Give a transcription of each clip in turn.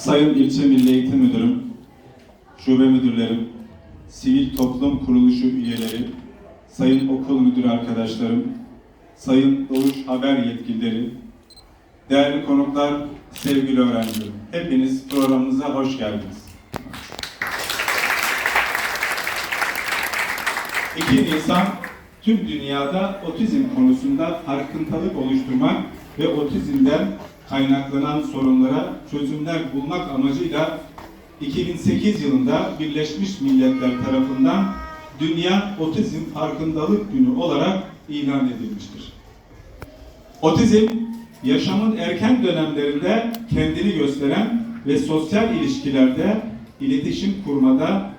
Sayın İlçe Milli Eğitim Müdürüm, şube müdürlerim, sivil toplum kuruluşu üyeleri, sayın okul müdürü arkadaşlarım, sayın Doğuş Haber yetkilileri, değerli konuklar, sevgili öğrencilerim. Hepiniz programımıza hoş geldiniz. 2 Nisan tüm dünyada otizm konusunda farkındalık oluşturmak ve otizmden kaynaklanan sorunlara çözümler bulmak amacıyla 2008 yılında Birleşmiş Milletler tarafından Dünya Otizm Farkındalık Günü olarak ilan edilmiştir. Otizm, yaşamın erken dönemlerinde kendini gösteren ve sosyal ilişkilerde iletişim kurmada,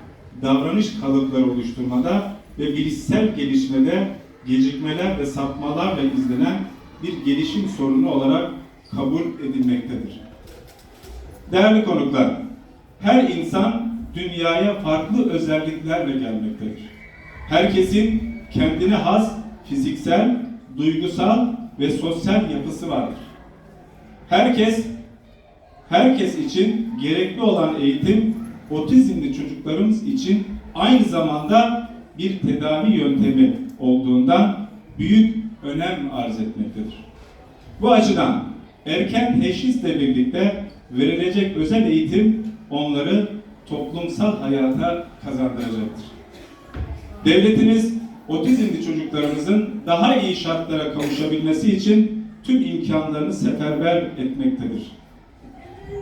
davranış kalıpları oluşturmada ve bilişsel gelişmede gecikmeler ve sapmalarla izlenen bir gelişim sorunu olarak kabul edilmektedir. Değerli konuklar, her insan dünyaya farklı özelliklerle gelmektedir. Herkesin kendine has fiziksel, duygusal ve sosyal yapısı vardır. Herkes herkes için gerekli olan eğitim otizmli çocuklarımız için aynı zamanda bir tedavi yöntemi olduğundan büyük önem arz etmektedir. Bu açıdan erken teşhisle birlikte verilecek özel eğitim onları toplumsal hayata kazandıracaktır. Devletimiz otizmli çocuklarımızın daha iyi şartlara kavuşabilmesi için tüm imkanlarını seferber etmektedir.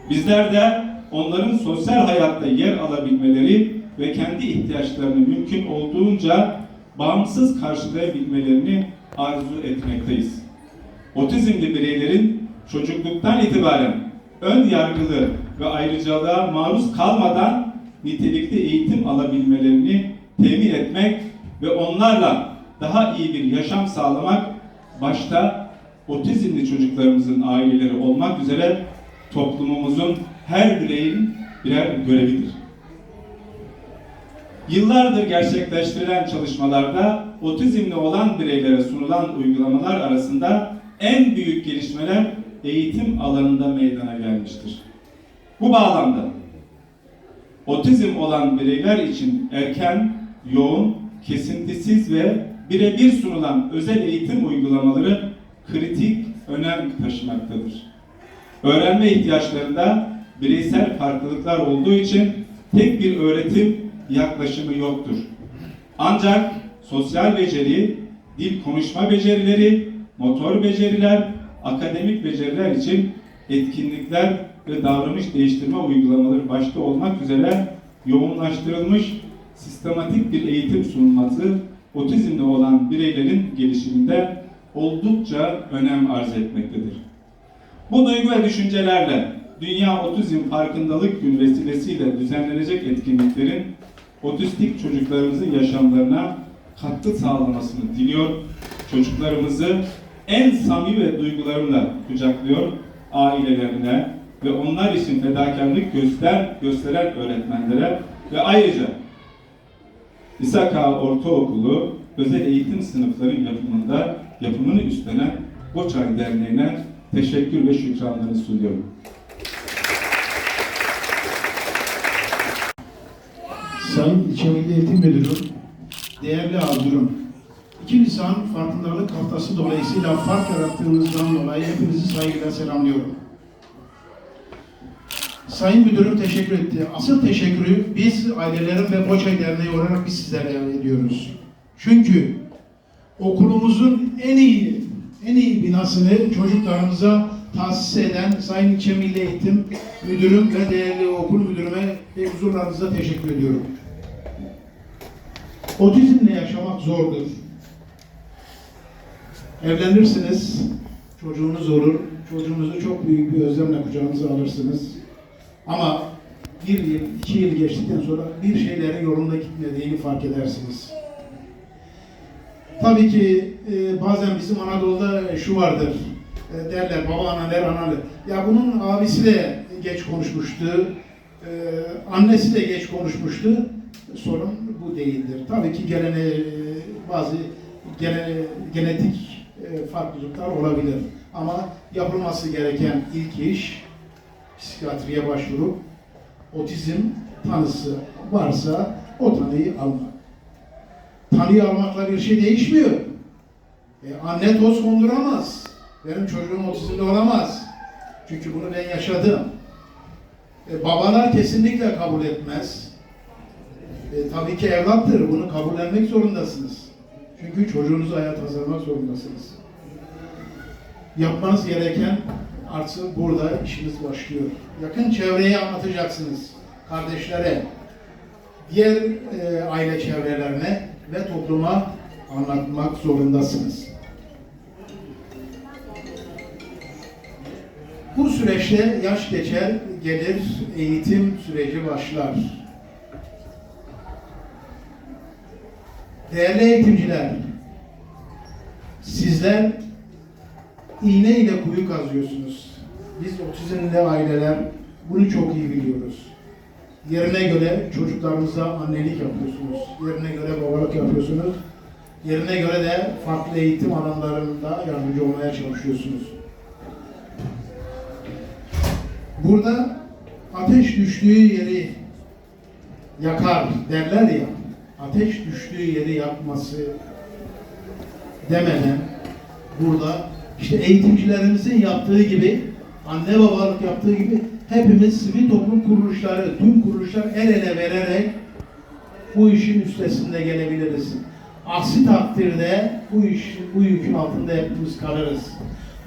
Bizler de onların sosyal hayatta yer alabilmeleri ve kendi ihtiyaçlarını mümkün olduğunca bağımsız karşılayabilmelerini arzu etmekteyiz. Otizmli bireylerin çocukluktan itibaren ön yargılı ve ayrıcalığa maruz kalmadan nitelikli eğitim alabilmelerini temin etmek ve onlarla daha iyi bir yaşam sağlamak başta otizmli çocuklarımızın aileleri olmak üzere toplumumuzun her bireyin birer görevidir. Yıllardır gerçekleştirilen çalışmalarda otizmli olan bireylere sunulan uygulamalar arasında en büyük gelişmeler eğitim alanında meydana gelmiştir. Bu bağlamda otizm olan bireyler için erken, yoğun, kesintisiz ve birebir sunulan özel eğitim uygulamaları kritik önem taşımaktadır. Öğrenme ihtiyaçlarında bireysel farklılıklar olduğu için tek bir öğretim yaklaşımı yoktur. Ancak sosyal beceri, dil konuşma becerileri, motor beceriler, akademik beceriler için etkinlikler ve davranış değiştirme uygulamaları başta olmak üzere yoğunlaştırılmış sistematik bir eğitim sunulması otizmli olan bireylerin gelişiminde oldukça önem arz etmektedir. Bu duygu ve düşüncelerle Dünya Otizm Farkındalık Günü vesilesiyle düzenlenecek etkinliklerin otistik çocuklarımızın yaşamlarına katkı sağlamasını diliyor. Çocuklarımızı en samimi duygularımla kucaklıyor ailelerine ve onlar için fedakarlık göster, gösteren öğretmenlere ve ayrıca İsaka Ortaokulu özel eğitim sınıfların yapımında yapımını üstlenen Boçay Derneği'ne teşekkür ve şükranlarını sunuyorum. Sayın İlçe Eğitim Müdürüm, değerli abdurum, 2 Nisan Farkındalık Haftası dolayısıyla fark yarattığınızdan dolayı hepinizi saygıyla selamlıyorum. Sayın Müdürüm teşekkür etti. Asıl teşekkürü biz ailelerin ve Boçay Derneği olarak biz sizlere ediyoruz. Çünkü okulumuzun en iyi en iyi binasını çocuklarımıza tahsis eden Sayın İlçe Milli Eğitim Müdürüm ve değerli okul müdürüme ve huzurlarınıza teşekkür ediyorum. Otizmle yaşamak zordur. Evlenirsiniz, çocuğunuz olur, çocuğunuzu çok büyük bir özlemle kucağınıza alırsınız. Ama bir yıl, iki yıl geçtikten sonra bir şeylerin yolunda gitmediğini fark edersiniz. Tabii ki e, bazen bizim Anadolu'da şu vardır, e, derler baba ana der analı. Ya bunun abisi de geç konuşmuştu, e, annesi de geç konuşmuştu. Sorun bu değildir. Tabii ki gelene e, bazı gene, genetik e, farklılıklar olabilir. Ama yapılması gereken ilk iş psikiyatriye başvurup otizm tanısı varsa o tanıyı almak. Tanıyı almakla bir şey değişmiyor. E, anne toz konduramaz. Benim çocuğum otizmli olamaz. Çünkü bunu ben yaşadım. E, babalar kesinlikle kabul etmez. E, tabii ki evlattır. Bunu kabullenmek zorundasınız. Çünkü çocuğunuzu hayat hazırlamak zorundasınız. Yapmanız gereken artık burada işiniz başlıyor. Yakın çevreye anlatacaksınız. Kardeşlere, diğer e, aile çevrelerine ve topluma anlatmak zorundasınız. Bu süreçte yaş geçer, gelir, eğitim süreci başlar. Değerli eğitimciler, sizler iğne ile kuyu kazıyorsunuz. Biz otizmli aileler bunu çok iyi biliyoruz. Yerine göre çocuklarınıza annelik yapıyorsunuz. Yerine göre babalık yapıyorsunuz. Yerine göre de farklı eğitim alanlarında yardımcı olmaya çalışıyorsunuz. Burada ateş düştüğü yeri yakar derler ya. Ateş düştüğü yeri yakması demeden burada işte eğitimcilerimizin yaptığı gibi anne babalık yaptığı gibi hepimiz sivil toplum kuruluşları, tüm kuruluşlar el ele vererek bu işin üstesinde gelebiliriz. Aksi takdirde bu iş, bu yükün altında hepimiz kalırız.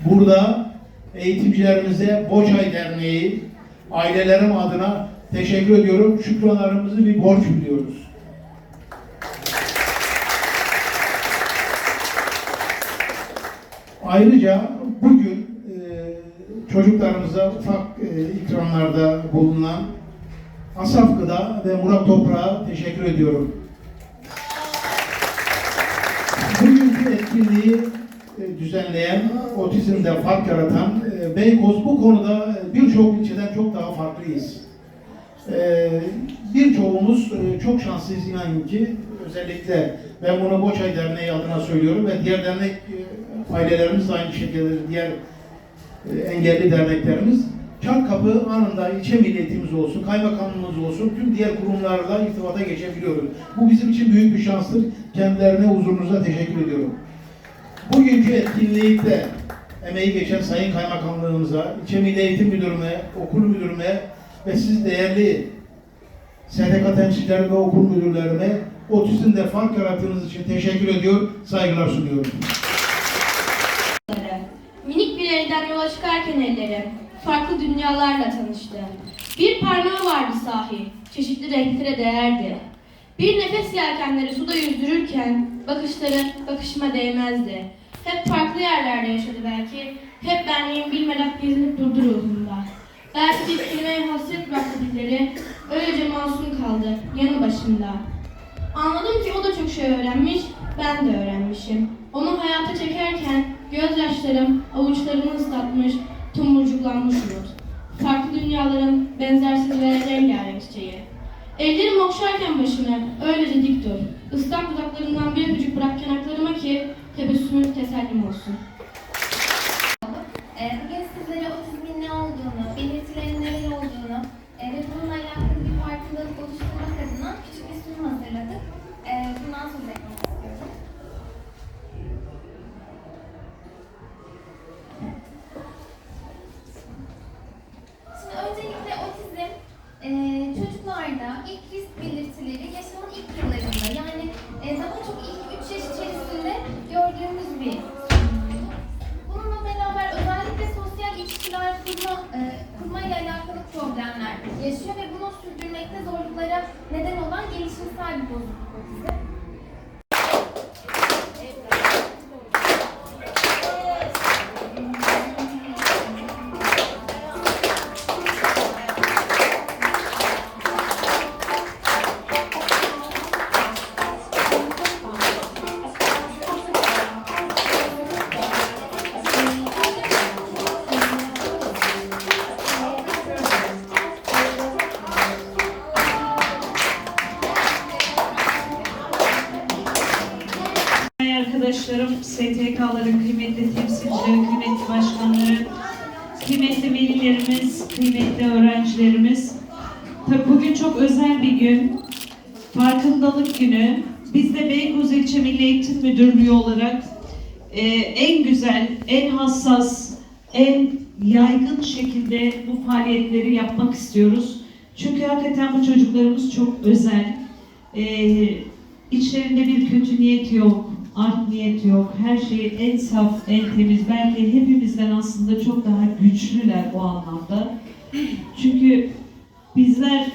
Burada eğitimcilerimize Boçay Derneği, ailelerim adına teşekkür ediyorum. Şükranlarımızı bir borç biliyoruz. Ayrıca bugün e, çocuklarımıza ufak e, ikramlarda bulunan Asaf Gıda ve Murat Toprak'a teşekkür ediyorum. Bugünkü etkinliği e, düzenleyen, otizmde fark yaratan e, Beykoz bu konuda birçok ilçeden çok daha farklıyız. E, Birçoğumuz e, çok şanslıyız inanın ki özellikle ben bunu Boçay Derneği adına söylüyorum ve diğer dernek e, ailelerimiz aynı şekilde diğer e, engelli derneklerimiz Çankapı anında ilçe milliyetimiz olsun, kaymakamlığımız olsun, tüm diğer kurumlarla irtibata geçebiliyoruz. Bu bizim için büyük bir şanstır. Kendilerine huzurunuza teşekkür ediyorum. Bugünkü etkinlikte emeği geçen Sayın Kaymakamlığımıza, İlçe Milli Eğitim Müdürüne, okul müdürüne ve siz değerli STK temsilcileri ve okul müdürlerine otizmde fark yarattığınız için teşekkür ediyor, saygılar sunuyorum. Elden yola çıkarken ellerim farklı dünyalarla tanıştı. Bir parmağı vardı sahi, çeşitli renklere değerdi. Bir nefes yelkenleri suda yüzdürürken bakışları bakışıma değmezdi. Hep farklı yerlerde yaşadı belki, hep benliğim bilmeden gezinip durdu ruhumda. Belki bir kelimeye hasret bıraktı dilleri, öylece masum kaldı yanı başımda. Anladım ki o da çok şey öğrenmiş, ben de öğrenmişim. Onu hayata çekerken gözyaşlarım avuçlarımı ıslatmış, tomurcuklanmış umut. Farklı dünyaların benzersiz ve rengarenk çiçeği. Ellerim okşarken başını, öylece dik dur. Islak dudaklarından bir öpücük bırak yanaklarıma ki tebessümün tesellim olsun. Başkanları, kıymetli velilerimiz, kıymetli öğrencilerimiz. Tabii bugün çok özel bir gün. Farkındalık günü. Biz de Beykoz İlçe Milli Eğitim Müdürlüğü olarak e, en güzel, en hassas, en yaygın şekilde bu faaliyetleri yapmak istiyoruz. Çünkü hakikaten bu çocuklarımız çok özel. E, içlerinde bir kötü niyet yok, art niyet yok. Her şey en saf, en temiz. Belki hepimizden aslında çok daha güçlüler o anlamda. Çünkü bizler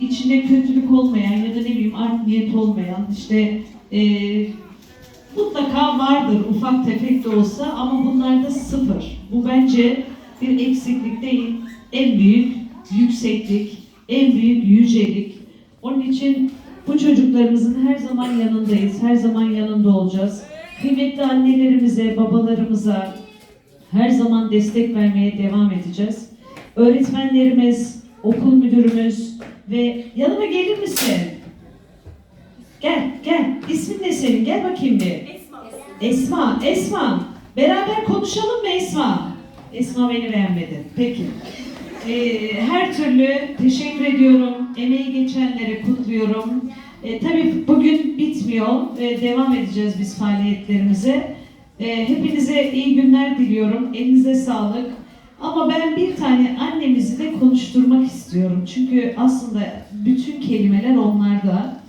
içinde kötülük olmayan ya da ne bileyim art niyet olmayan işte eee, mutlaka vardır ufak tefek de olsa ama bunlarda sıfır. Bu bence bir eksiklik değil, en büyük yükseklik, en büyük yücelik. Onun için bu çocuklarımızın her zaman yanındayız, her zaman yanında olacağız. Kıymetli annelerimize, babalarımıza her zaman destek vermeye devam edeceğiz. Öğretmenlerimiz, okul müdürümüz ve yanıma gelir misin? Gel, gel. İsmin ne senin? Gel bakayım bir. Esma, Esma. Beraber konuşalım mı Esma? Esma beni beğenmedi. Peki. Ee, her türlü teşekkür ediyorum. Emeği geçenleri kutluyorum. Ee, tabii bugün bitmiyor. Ee, devam edeceğiz biz faaliyetlerimize. Ee, hepinize iyi günler diliyorum. Elinize sağlık. Ama ben bir tane annemizi de konuşturmak istiyorum. Çünkü aslında bütün kelimeler onlarda.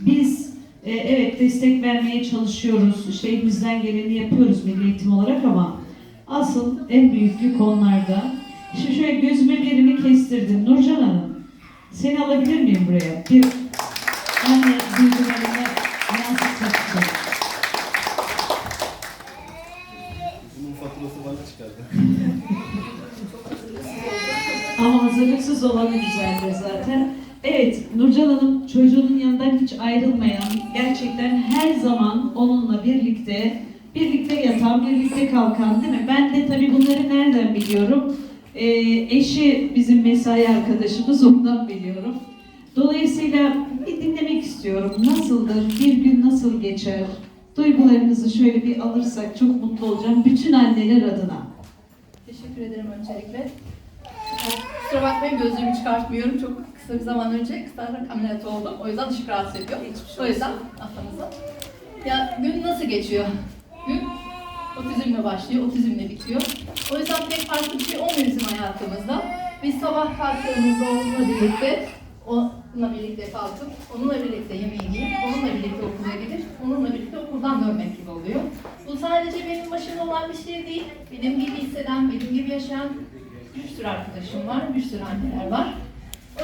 Biz e, evet destek vermeye çalışıyoruz. İşte elimizden geleni yapıyoruz milli eğitim olarak ama asıl en büyük yük onlarda. Şimdi şöyle gözüme birini kestirdim. Nurcan Hanım, seni alabilir miyim buraya? Bir anne duygularını yansıtmak için. Bunun faturası bana çıkardı. Ama hazırlıksız olanı güzeldir zaten. Evet, Nurcan Hanım çocuğunun yanından hiç ayrılmayan, gerçekten her zaman onunla birlikte, birlikte yatan, birlikte kalkan değil mi? Ben de tabii bunları nereden biliyorum? Ee, eşi bizim mesai arkadaşımız, ondan biliyorum. Dolayısıyla bir dinlemek istiyorum. Nasıldır, bir gün nasıl geçer? Duygularınızı şöyle bir alırsak çok mutlu olacağım bütün anneler adına. Teşekkür ederim öncelikle. Kusura bakmayın gözlüğümü çıkartmıyorum. Çok kısa bir zaman önce kısarak ameliyat oldum. O yüzden ışık rahatsız ediyor. o yüzden aklınıza. Ya gün nasıl geçiyor? Otizmle başlıyor, otizmle bitiyor. O yüzden pek farklı bir şey olmuyor bizim hayatımızda. Biz sabah kalktığımızda onunla birlikte, onunla birlikte kalkıp, onunla birlikte yemeği yiyip, onunla birlikte okula gidip, onunla birlikte okuldan dönmek gibi oluyor. Bu sadece benim başımda olan bir şey değil. Benim gibi hisseden, benim gibi yaşayan bir sürü arkadaşım var, bir sürü anneler var.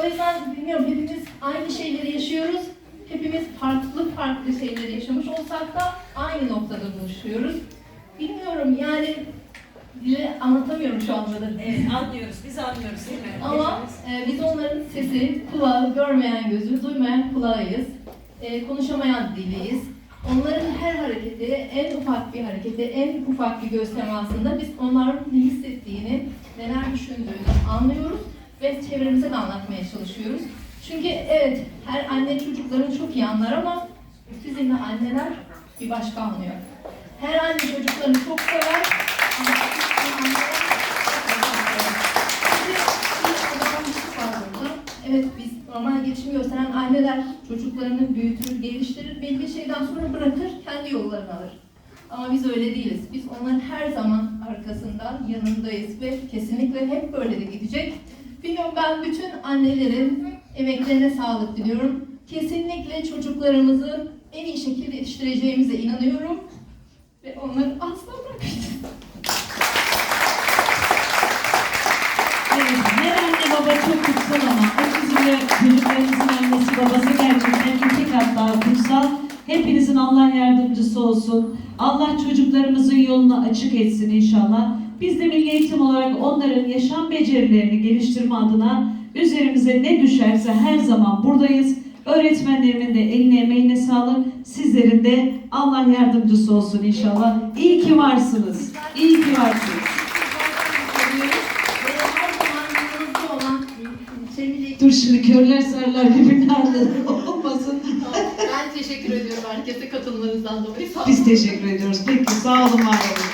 O yüzden bilmiyorum hepimiz aynı şeyleri yaşıyoruz. Hepimiz farklı farklı şeyleri yaşamış olsak da aynı noktada buluşuyoruz. Bilmiyorum yani dile anlatamıyorum şu anda da. Evet, anlıyoruz, biz anlıyoruz değil mi? Ama e, biz onların sesi, kulağı, görmeyen gözü, duymayan kulağıyız. E, konuşamayan diliyiz. Onların her hareketi, en ufak bir hareketi, en ufak bir göz temasında biz onların ne hissettiğini, neler düşündüğünü anlıyoruz ve çevremize de anlatmaya çalışıyoruz. Çünkü evet, her anne çocuklarını çok iyi anlar ama sizinle anneler bir başka anlıyor. Her anne çocuklarını çok sever. Evet biz normal gelişimi gösteren anneler çocuklarını büyütür, geliştirir, belli bir şeyden sonra bırakır, kendi yollarını alır. Ama biz öyle değiliz. Biz onların her zaman arkasında, yanındayız ve kesinlikle hep böyle de gidecek. Bilmiyorum ben bütün annelerin emeklerine sağlık diliyorum. Kesinlikle çocuklarımızı en iyi şekilde yetiştireceğimize inanıyorum. Ve onları asla bırakmayacağız. Evet, her anne baba çok kutsal ama otizmle çocuklarınızın annesi babası gerçekten iki kat daha kutsal. Hepinizin Allah yardımcısı olsun. Allah çocuklarımızın yolunu açık etsin inşallah. Biz de Milli Eğitim olarak onların yaşam becerilerini geliştirme adına üzerimize ne düşerse her zaman buradayız. Öğretmenlerimin de eline emeğine sağlık. Sizlerin de Allah yardımcısı olsun inşallah. İyi ki varsınız. İyi ki varsınız. Dur şimdi körler sarılar birbirine olmasın. Ben teşekkür ediyorum herkese katılmanızdan dolayı. Sağ olun. Biz teşekkür ediyoruz. Peki sağ olun var olun.